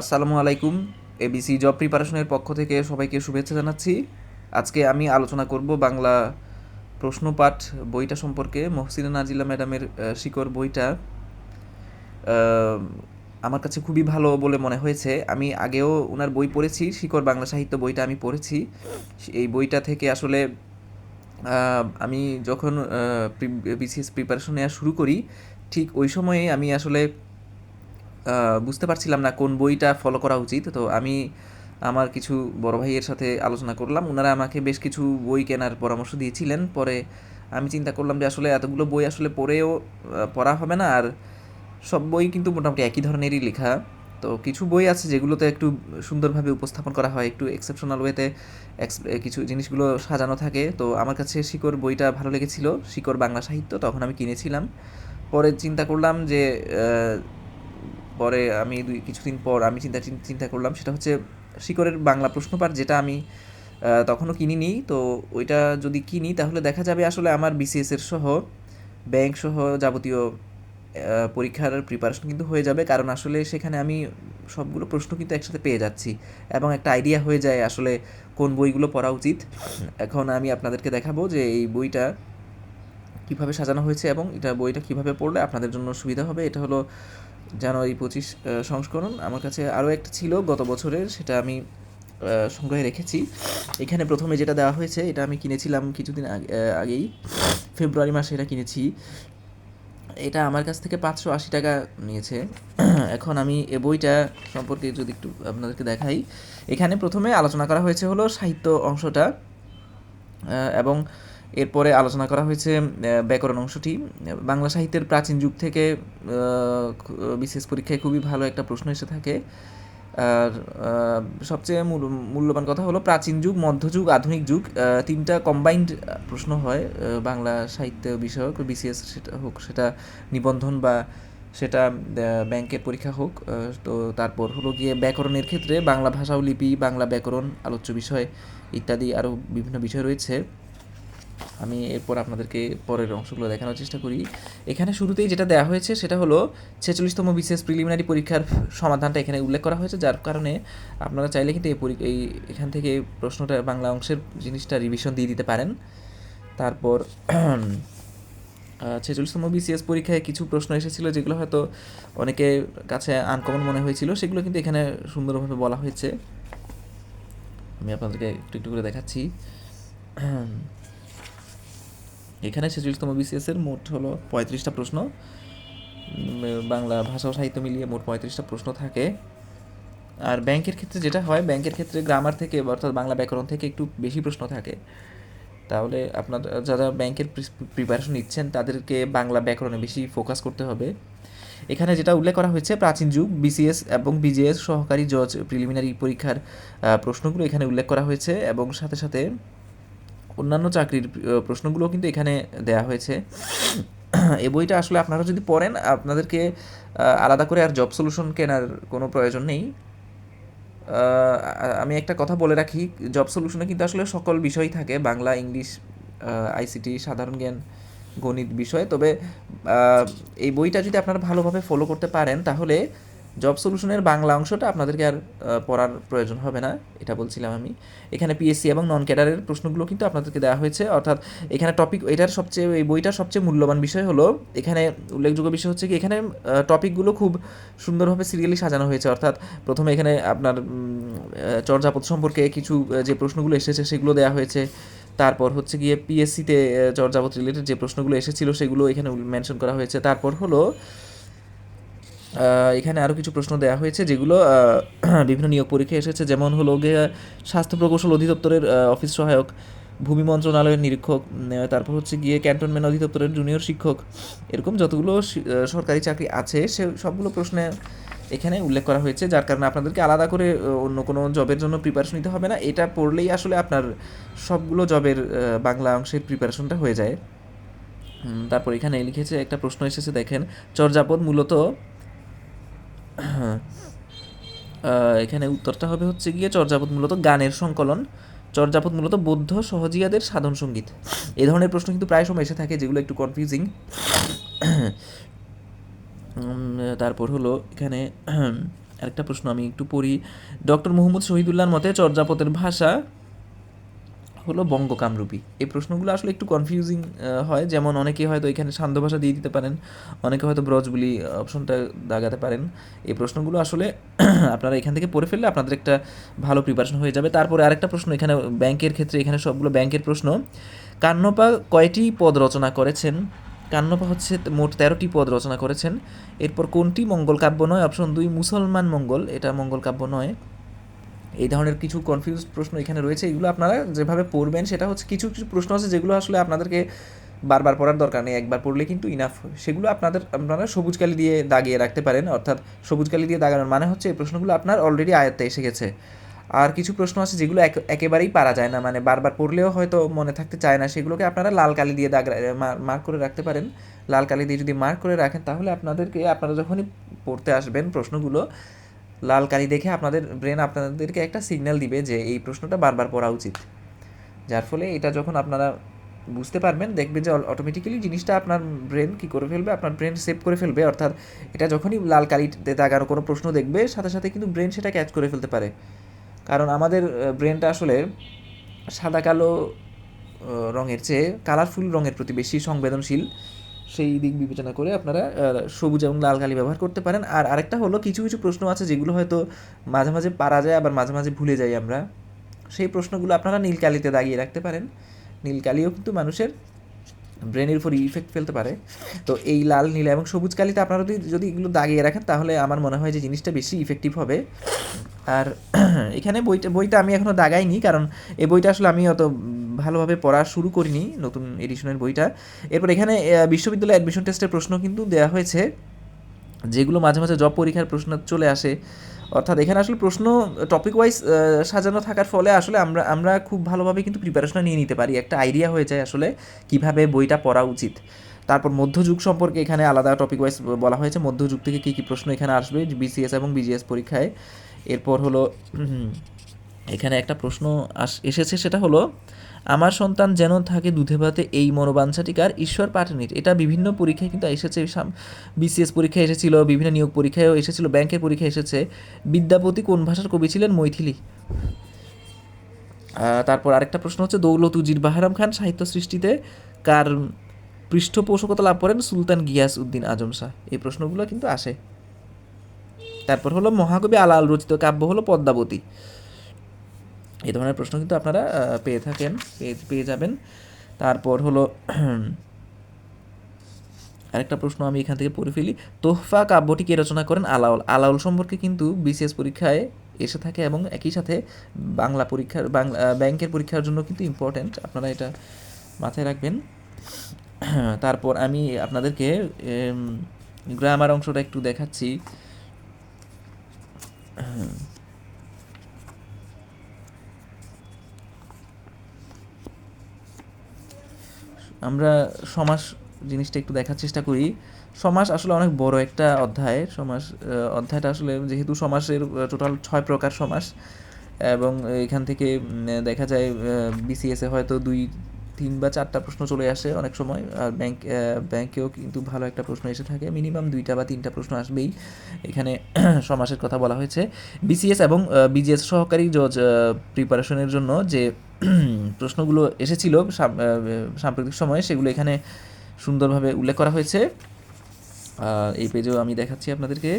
আসসালামু আলাইকুম ABC job প্রিপারেশনের পক্ষ থেকে সবাইকে শুভেচ্ছা জানাচ্ছি। আজকে আমি আলোচনা করব বাংলা প্রশ্নপাঠ বইটা সম্পর্কে, মহসিনা নাজিলা ম্যাডামের শিকড় বইটা। আমার কাছে খুবই ভালো বলে মনে হয়েছে। আমি আগেও ওনার বই পড়েছি, শিকড় বাংলা সাহিত্য বইটা আমি পড়েছি। এই বইটা থেকে আসলে আমি যখন বিসিএস প্রিপারেশন নেওয়া শুরু করি, ঠিক ওই সময়ে আমি আসলে বুঝতে পারছিলাম না কোন বইটা ফলো করা উচিত। তো আমি আমার কিছু বড় ভাইয়ের সাথে আলোচনা করলাম। ওনারা আমাকে বেশ কিছু বই কেনার পরামর্শ দিয়েছিলেন। পরে আমি চিন্তা করলাম যে আসলে এতগুলো বই আসলে পড়েও পড়া হবে না। আর সব বই কিন্তু মোটামুটি একই ধরনেরই লেখা। তো কিছু বই আছে যেগুলোতে একটু সুন্দরভাবে উপস্থাপন করা হয়, একটু এক্সেপশনাল ওয়েতে কিছু জিনিসগুলো সাজানো থাকে। তো আমার কাছে শিকড় বইটা ভালো লেগেছিল, শিকড় বাংলা সাহিত্য, তখন আমি কিনেছিলাম। পরে চিন্তা করলাম যে পরে আমি দুই, কিছুদিন পর আমি চিন্তা চিন্তা করলাম, সেটা হচ্ছে শিকরের বাংলা প্রশ্নপাঠ যেটা আমি তখনও কিনিনি। তো ওইটা যদি কিনি, তাহলে দেখা যাবে আসলে আমার বিসিএস এর সহ ব্যাংক সহ যাবতীয় পরীক্ষার প্রিপারেশন কিন্তু হয়ে যাবে। কারণ আসলে সেখানে আমি সবগুলো প্রশ্ন কিন্তু একসাথে পেয়ে যাচ্ছি এবং একটা আইডিয়া হয়ে যায় আসলে কোন বইগুলো পড়া উচিত। এখন আমি আপনাদেরকে দেখাবো যে এই বইটা কীভাবে সাজানো হয়েছে এবং এটা বইটা কীভাবে পড়লে আপনাদের জন্য সুবিধা হবে। এটা হলো জানুয়ারি পঁচিশ সংস্করণ। আমার কাছে আরও একটা ছিল গত বছরের, সেটা আমি সংগ্রহে রেখেছি। এখানে প্রথমে যেটা দেওয়া হয়েছে, এটা আমি কিনেছিলাম কিছুদিন আগে- আগেই। ফেব্রুয়ারি মাসে এটা কিনেছি। এটা আমার কাছ থেকে পাঁচশো আশি টাকা নিয়েছে। এখন আমি এ বইটা সম্পর্কে যদি একটু আপনাদেরকে দেখাই। এখানে প্রথমে আলোচনা করা হয়েছে হলো সাহিত্য অংশটা এবং এরপরে আলোচনা করা হয়েছে ব্যাকরণ অংশটি। বাংলা সাহিত্যের প্রাচীন যুগ থেকে বিশেষ পরীক্ষায় খুবই ভালো একটা প্রশ্ন এসে থাকে। আর সবচেয়ে মূল- মূল্যবান কথা হলো প্রাচীন যুগ, মধ্যযুগ, আধুনিক যুগ তিনটা কম্বাইন্ড প্রশ্ন হয় বাংলা সাহিত্য বিষয়ক, বিসিএস সেটা হোক, সেটা নিবন্ধন বা সেটা ব্যাংকের পরীক্ষা হোক তো তারপর হলো গিয়ে ব্যাকরণের ক্ষেত্রে বাংলা ভাষা ও লিপি, বাংলা ব্যাকরণ, আলোচ্য বিষয় ইত্যাদি আরও বিভিন্ন বিষয় রয়েছে। আমি এরপর আপনাদেরকে পরের অংশগুলো দেখানোর চেষ্টা করি। এখানে শুরুতেই যেটা দেওয়া হয়েছে সেটা হলো ছেচল্লিশতম বিশেষ প্রিলিমিনারি পরীক্ষার সমাধানটা এখানে উল্লেখ করা হয়েছে, যার কারণে আপনারা চাইলে কিন্তু এই এই এখান থেকে প্রশ্নটা বাংলা অংশের জিনিসটা রিভিশন দিয়ে দিতে পারেন। তারপর ছেচল্লিশতম বিসিএস পরীক্ষায় কিছু প্রশ্ন এসেছিল যেগুলো হয়তো অনেকের কাছে আনকমন মনে হয়েছিল, সেগুলো কিন্তু এখানে সুন্দরভাবে বলা হয়েছে। আমি আপনাদেরকে একটু একটু করে দেখাচ্ছি। এখানে ছেচল্লিশতম বিসিএস এর মোট হলো পঁয়ত্রিশটা প্রশ্ন। বাংলা ভাষা ও সাহিত্য মিলিয়ে মোট পঁয়ত্রিশটা প্রশ্ন থাকে। আর ব্যাংকের ক্ষেত্রে যেটা হয়, ব্যাংকের ক্ষেত্রে গ্রামার থেকে অর্থাৎ বাংলা ব্যাকরণ থেকে একটু বেশি প্রশ্ন থাকে। তাহলে আপনার, যারা ব্যাংকের প্রিপারেশন নিচ্ছেন, তাদেরকে বাংলা ব্যাকরণে বেশি ফোকাস করতে হবে। এখানে যেটা উল্লেখ করা হয়েছে, প্রাচীন যুগ বিসিএস এবং বিজিএস সহকারী জজ প্রিলিমিনারি পরীক্ষার প্রশ্নগুলো এখানে উল্লেখ করা হয়েছে এবং সাথে সাথে অন্যান্য চাকরির প্রশ্নগুলো কিন্তু এখানে দেয়া হয়েছে। এই বইটা আসলে আপনারা যদি পড়েন, আপনাদেরকে আলাদা করে আর জব সলিউশন কেনার কোনো প্রয়োজন নেই। আমি একটা কথা বলে রাখি, জব সলিউশনে কিন্তু আসলে সকল বিষয়ই থাকে। বাংলা, ইংলিশ আইসিটি, সাধারণ জ্ঞান, গণিত বিষয়। তবে এই বইটা যদি আপনারা ভালোভাবে ফলো করতে পারেন, তাহলে জব সলিউশনের বাংলা অংশটা আপনাদেরকে আর পড়ার প্রয়োজন হবে না, এটা বলছিলাম আমি। এখানে পিএসসি এবং নন ক্যাডারের প্রশ্নগুলো কিন্তু আপনাদেরকে দেওয়া হয়েছে। অর্থাৎ এখানে টপিক এটার সবচেয়ে, এই বইটার সবচেয়ে মূল্যবান বিষয় হলো, এখানে উল্লেখযোগ্য বিষয় হচ্ছে কি, এখানে টপিকগুলো খুব সুন্দরভাবে সিরিয়ালি সাজানো হয়েছে। অর্থাৎ প্রথমে এখানে আপনার চর্যাপদ সম্পর্কে কিছু যে প্রশ্নগুলো এসেছে সেগুলো দেওয়া হয়েছে। তারপর হচ্ছে গিয়ে পিএসসিতে চর্যাপদ রিলেটেড যে প্রশ্নগুলো এসেছিল সেগুলো এখানে মেনশন করা হয়েছে। তারপর হলো এখানে আরও কিছু প্রশ্ন দেওয়া হয়েছে, যেগুলো বিভিন্ন নিয়োগ পরীক্ষায় এসেছে। যেমন হলো গিয়ে স্বাস্থ্য প্রকৌশল অধিদপ্তরের অফিস সহায়ক, ভূমি মন্ত্রণালয়ের নিরীক্ষক তারপর হচ্ছে গিয়ে ক্যান্টনমেন্ট অধিদপ্তরের জুনিয়র শিক্ষক। এরকম যতগুলো সরকারি চাকরি আছে, সে সবগুলো প্রশ্নে এখানে উল্লেখ করা হয়েছে, যার কারণে আপনাদেরকে আলাদা করে অন্য কোনো জবের জন্য প্রিপারেশন নিতে হবে না। এটা পড়লেই আসলে আপনার সবগুলো জবের বাংলা অংশের প্রিপারেশনটা হয়ে যায়। তারপর এখানে লিখেছে, একটা প্রশ্ন এসেছে, দেখেন, চর্যাপদ মূলত এখানে উত্তরটা হবে হচ্ছে গিয়ে চর্যাপদ মূলত গানের সংকলন। চর্যাপদ মূলত বৌদ্ধ সহজিয়াদের সাধন সংগীত। এই ধরনের প্রশ্ন কিন্তু প্রায় সময় এসে থাকে, যেগুলো একটু কনফিউজিং তারপর হলো এখানে আরেকটা প্রশ্ন আমি একটু পড়ি। ডক্টর মোহাম্মদ শহীদুল্লাহর মতে চর্যাপদের ভাষা হলো বঙ্গকামরূপী। এই প্রশ্নগুলো আসলে একটু কনফিউজিং হয়। যেমন অনেকে হয়তো এখানে সান্ধ্য ভাষা দিয়ে দিতে পারেন, অনেকে হয়তো ব্রজবুলি অপশনটা দাগাতে পারেন। এই প্রশ্নগুলো আসলে আপনারা এখান থেকে পড়ে ফেললে আপনাদের একটা ভালো প্রিপারেশন হয়ে যাবে। তারপরে আরেকটা প্রশ্ন, এখানে ব্যাংকের ক্ষেত্রে এখানে সবগুলো ব্যাংকের প্রশ্ন। কান্নপা কয়টি পদ রচনা করেছেন? কান্নপা হচ্ছে মোট তেরোটি পদ রচনা করেছেন। এরপর কোনটি মঙ্গল কাব্য নয়? অপশন দুই, মুসলমান মঙ্গল। এটা মঙ্গল কাব্য নয়। এই ধরনের কিছু কনফিউজ প্রশ্ন এখানে রয়েছে, এগুলো আপনারা যেভাবে পড়বেন সেটা হচ্ছে কিছু কিছু প্রশ্ন আছে যেগুলো আসলে আপনাদেরকে বারবার পড়ার দরকার নেই, একবার পড়লে কিন্তু ইনাফ সেগুলো আপনাদের, আপনারা সবুজ কালি দিয়ে দাগিয়ে রাখতে পারেন, অর্থাৎ সবুজ কালি দিয়ে দাগানোর মানে হচ্ছে এই প্রশ্নগুলো আপনার অলরেডি আয়ত্তে এসে গেছে। আর কিছু প্রশ্ন আছে যেগুলো একেবারেই পারা যায় না মানে বারবার পড়লেও হয়তো মনে থাকতে চায় না, সেগুলোকে আপনারা লাল কালি দিয়ে দাগ মার্ক করে রাখতে পারেন। লাল কালি দিয়ে যদি মার্ক করে রাখেন, তাহলে আপনাদেরকে, আপনারা যখনই পড়তে আসবেন প্রশ্নগুলো লাল কালি দেখে আপনাদের ব্রেন আপনাদেরকে একটা সিগন্যাল দিবে যে এই প্রশ্নটা বারবার পড়া উচিত। যার ফলে এটা যখন আপনারা বুঝতে পারবেন, দেখবেন যে অটোমেটিক্যালি জিনিসটা আপনার ব্রেন কী করে ফেলবে? আপনার ব্রেন সেভ করে ফেলবে। অর্থাৎ এটা যখনই লাল কালিতে দাগানো কোনো প্রশ্ন দেখবে, সাথে সাথে কিন্তু ব্রেন সেটা ক্যাচ করে ফেলতে পারে। কারণ আমাদের ব্রেনটা আসলে সাদা কালো রঙের চেয়ে কালারফুল রঙের প্রতি বেশি সংবেদনশীল। সেই দিক বিবেচনা করে আপনারা সবুজ এবং লাল কালি ব্যবহার করতে পারেন। আর আরেকটা হলো, কিছু কিছু প্রশ্ন আছে যেগুলো হয়তো মাঝে মাঝে পারা যায়, আবার মাঝে মাঝে ভুলে যাই আমরা। সেই প্রশ্নগুলো আপনারা নীল কালিতে দাগিয়ে রাখতে পারেন। নীল কালিও কিন্তু মানুষের ব্রেনের উপর ইফেক্ট ফেলতে পারে। তো এই লাল, নীল এবং সবুজ কালিতে আপনারা যদি যদি এগুলো দাগিয়ে রাখেন, তাহলে আমার মনে হয় যে জিনিসটা বেশি ইফেক্টিভ হবে। আর এখানে বইটা বইটা আমি এখনও দাগাইনি, কারণ এই বইটা আসলে আমি অত ভালোভাবে পড়া শুরু করিনি, নতুন এডিশনের বইটা। এরপর এখানে বিশ্ববিদ্যালয় অ্যাডমিশন টেস্টের প্রশ্ন কিন্তু দেওয়া হয়েছে। যেগুলো মাঝে মাঝে জব পরীক্ষার প্রশ্ন চলে আসে। অর্থাৎ এখানে আসলে প্রশ্ন টপিক ওয়াইজ সাজানো থাকার ফলে আসলে আমরা আমরা খুব ভালোভাবে কিন্তু প্রিপারেশন নিয়ে নিতে পারি। একটা আইডিয়া হয়ে যায় আসলে কীভাবে বইটা পড়া উচিত। তারপর মধ্যযুগ সম্পর্কে এখানে আলাদা টপিক ওয়াইজ বলা হয়েছে। মধ্যযুগ থেকে কী কী প্রশ্ন এখানে আসবে বিসিএস এবং বিজিএস পরীক্ষায়। এরপর হলো এখানে একটা প্রশ্ন আস এসেছে, সেটা হলো, আমার সন্তান যেন থাকে দুধে ভাতে এই মনোবাঞ্ছাটিকার ঈশ্বর পাঠানির। এটা বিভিন্ন পরীক্ষায় কিন্তু এসেছে বিসিএস পরীক্ষায় এসেছিল, বিভিন্ন নিয়োগ পরীক্ষায়ও এসেছিল, ব্যাংকের পরীক্ষায় এসেছে। বিদ্যাপতি কোন ভাষার কবি ছিলেন? মৈথিলি। তারপর আরেকটা প্রশ্ন হচ্ছে দৌলত উজির বাহারাম খান সাহিত্য সৃষ্টিতে কার পৃষ্ঠপোষকতা লাভ করেন? সুলতান গিয়াস উদ্দিন আজম শাহ। এই প্রশ্নগুলো কিন্তু আসে। তারপর হলো, মহাকবি আলাল রচিত কাব্য হলো পদ্মাবতী। এই ধরনের প্রশ্ন কিন্তু আপনারা পেয়ে থাকেন, পেয়ে যাবেন। তারপর হলো, আরেকটা প্রশ্ন আমি এখান থেকে পড়ে ফেলি। তোহফা কাব্যটি কে রচনা করেন? আলাউল। আলাউল সম্পর্কে কিন্তু বিসিএস পরীক্ষায় এসে থাকে এবং একই সাথে বাংলা পরীক্ষার, বাংলা ব্যাংকের পরীক্ষার জন্য কিন্তু ইম্পর্ট্যান্ট আপনারা এটা মাথায় রাখবেন। তারপর আমি আপনাদেরকে গ্রামার অংশটা একটু দেখাচ্ছি। আমরা সমাস জিনিসটা একটু দেখার চেষ্টা করি। সমাস আসলে অনেক বড় একটা অধ্যায়। সমাস অধ্যায়টা আসলে যেহেতু সমাসের টোটাল ছয় প্রকার সমাস এবং এখান থেকে দেখা যায় বিসিএসে হয়তো দুই তিন বা চারটা প্রশ্ন চলে আসে অনেক সময়, আর ব্যাংক ব্যাংকেও কিন্তু ভালো একটা প্রশ্ন এসে থাকে। মিনিমাম দুইটা বা তিনটা প্রশ্ন আসবেই। এখানে সমাসের কথা বলা হয়েছে। বিসিএস এবং বিজিএস সহকারী জজ প্রিপারেশনের জন্য যে প্রশ্নগুলো এসেছিল সাম্প্রতিক সময়ে, সেগুলো এখানে সুন্দরভাবে উল্লেখ করা হয়েছে। এই পেজেও আমি দেখাচ্ছি আপনাদেরকে।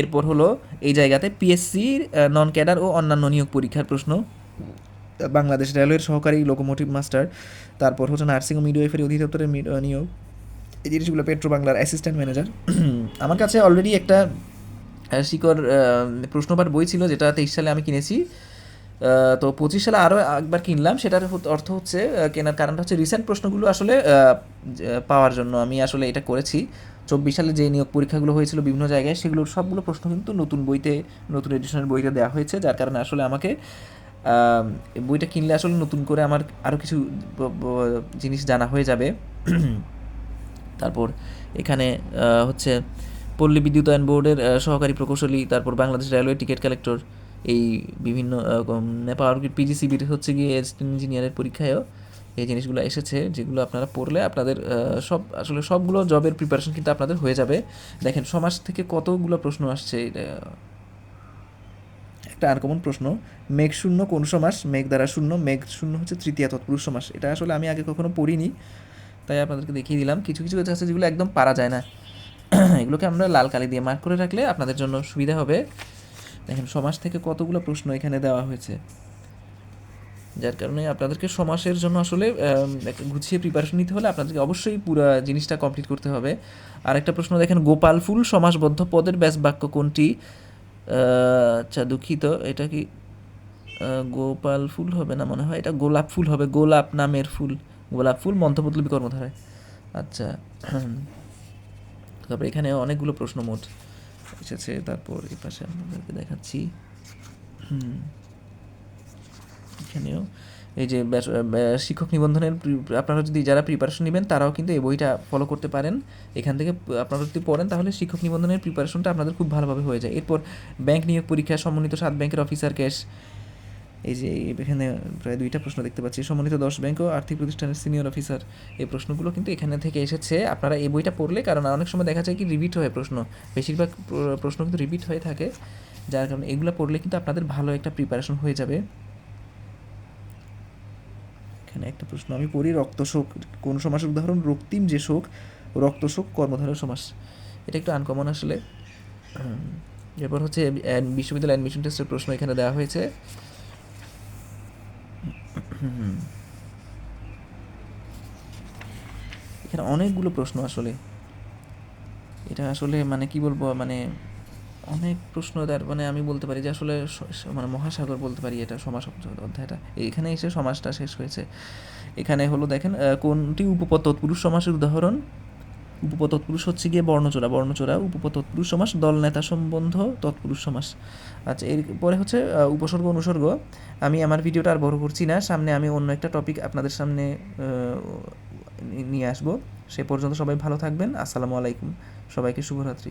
এরপর হলো, এই জায়গাতে পিএসসির নন ক্যাডার ও অন্যান্য নিয়োগ পরীক্ষার প্রশ্ন। বাংলাদেশ রেলওয়ের সহকারী লোকোমোটিভ মাস্টার তারপর হচ্ছে নার্সিং ও মিডওয়াইফারি অধিদপ্তরের নিয়োগ। এই জিনিসগুলো পেট্রো বাংলার অ্যাসিস্ট্যান্ট ম্যানেজার আমার কাছে অলরেডি একটা শিকর প্রশ্নপাঠ বই ছিল যেটা তেইশ সালে আমি কিনেছি। তো পঁচিশ সালে আরও একবার কিনলাম। সেটার অর্থ হচ্ছে কেনার কারণটা হচ্ছে রিসেন্ট প্রশ্নগুলো আসলে পাওয়ার জন্য আমি আসলে এটা করেছি। চব্বিশ সালে যে নিয়োগ পরীক্ষাগুলো হয়েছিল বিভিন্ন জায়গায়, সেগুলোর সবগুলো প্রশ্ন কিন্তু নতুন বইতে, নতুন এডিশনের বইতে দেওয়া হয়েছে, যার কারণে আসলে আমাকে বইটা কিনলে আসলে নতুন করে আমার আরও কিছু জিনিস জানা হয়ে যাবে। তারপর এখানে হচ্ছে পল্লী বিদ্যুতায়ন বোর্ডের সহকারী প্রকৌশলী, তারপর বাংলাদেশ রেলওয়ে টিকিট কালেক্টর, এই বিভিন্ন পাওয়ার গ্রিড পিজিসিবির হচ্ছে গিয়ে ইঞ্জিনিয়ারের পরীক্ষায়ও এই জিনিসগুলো এসেছে, যেগুলো আপনারা পড়লে আপনাদের সব, আসলে সবগুলো জবের প্রিপারেশন কিন্তু আপনাদের হয়ে যাবে। দেখেন সমাজ থেকে কতগুলো প্রশ্ন আসছে একটা আনকমন প্রশ্ন, মেঘ শূন্য কোন সমাস? মেঘ দ্বারা শূন্য, মেঘ শূন্য হচ্ছে তৃতীয় তৎপুরুষ সমাস। এটা আসলে আমি আগে কখনো পড়িনি, তাই আপনাদেরকে দেখিয়ে দিলাম। কিছু কিছু আছে যেগুলো একদম পারা যায় না। এগুলোকে আমরা লাল কালি দিয়ে মার্ক করে রাখলে আপনাদের জন্য সুবিধা হবে। দেখেন সমাজ থেকে কতগুলো প্রশ্ন এখানে দেওয়া হয়েছে। যার কারণে আপনাদেরকে সমাসের জন্য আসলে গুছিয়ে প্রিপারেশন নিতে হলে আপনাদেরকে অবশ্যই পুরো জিনিসটা কমপ্লিট করতে হবে। আর একটা প্রশ্ন দেখেন, গোপাল ফুল সমাসবদ্ধ পদের ব্যাস বাক্য কোনটি? আচ্ছা দুঃখিত। এটা কি গোপাল ফুল হবে না মনে হয়? এটা গোলাপ ফুল হবে, গোলাপ নামের ফুল। গোলাপ ফুল মন্থপতলবী কর্মধারায়। আচ্ছা তারপর এখানে অনেকগুলো প্রশ্ন মোট এসেছে। তারপর এই পাশে আপনাদেরকে দেখাচ্ছি। হুম, এখানেও। এই যে শিক্ষক নিবন্ধনের আপনারা যদি যারা প্রিপারেশন নেবেন, তারাও কিন্তু এই বইটা ফলো করতে পারেন। এখান থেকে আপনারা যদি পড়েন, তাহলে শিক্ষক নিবন্ধনের প্রিপারেশনটা আপনাদের খুব ভালোভাবে হয়ে যায়। এরপর ব্যাংক নিয়োগ পরীক্ষা, সমন্বিত সাত ব্যাংকের অফিসার ক্যাশ এই যে এখানে প্রায় দুইটা প্রশ্ন দেখতে পাচ্ছি। সমন্বিত দশ ব্যাংক ও আর্থিক প্রতিষ্ঠানের সিনিয়র অফিসার এই প্রশ্নগুলো কিন্তু এখানে থেকে এসেছে। আপনারা এই বইটা পড়লে, কারণ অনেক সময় দেখা যায় কি রিপিট হয় প্রশ্ন। বেশিরভাগ প্রশ্ন কিন্তু রিপিট হয়ে থাকে। যার কারণে এগুলো পড়লে কিন্তু আপনাদের ভালো একটা প্রিপারেশন হয়ে যাবে। এখানে একটা প্রশ্ন। আমি পড়ি রক্তশোক, কোন সমাসের উদাহরণ? রক্তিম যে শোক, রক্তশোক কর্মধারয় সমাস। এটা একটু আনকমন আসলে। এরপর হচ্ছে বিশ্ববিদ্যালয় অ্যাডমিশন টেস্টের প্রশ্ন এখানে দেওয়া হয়েছে। এখানে অনেকগুলো প্রশ্ন আসলে। এটা আসলে মানে কি বলব মানে অনেক প্রশ্ন তার মানে আমি বলতে পারি যে আসলে মানে মহাসাগর বলতে পারি এটা সমাস অধ্যায়- অধ্যায়টা। এখানে এসে সমাজটা শেষ হয়েছে। এখানে হলো দেখেন কোনটি উপপতৎপুরুষ সমাসের উদাহরণ? উপপতৎপুরুষ হচ্ছে গিয়ে বর্ণচোরা। বর্ণচোরা উপপদ তৎপুরুষ সমাস, দল, নেতা, সম্বন্ধ, তৎপুরুষ সমাস। আচ্ছা এরপরে হচ্ছে উপসর্গ, অনুসর্গ। আমি আমার ভিডিওটা আর বড় করছি না। সামনে আমি অন্য একটা টপিক আপনাদের সামনে নিয়ে আসব। সে পর্যন্ত সবাই ভালো থাকবেন। আসসালামু আলাইকুম। সবাইকে শুভরাত্রি।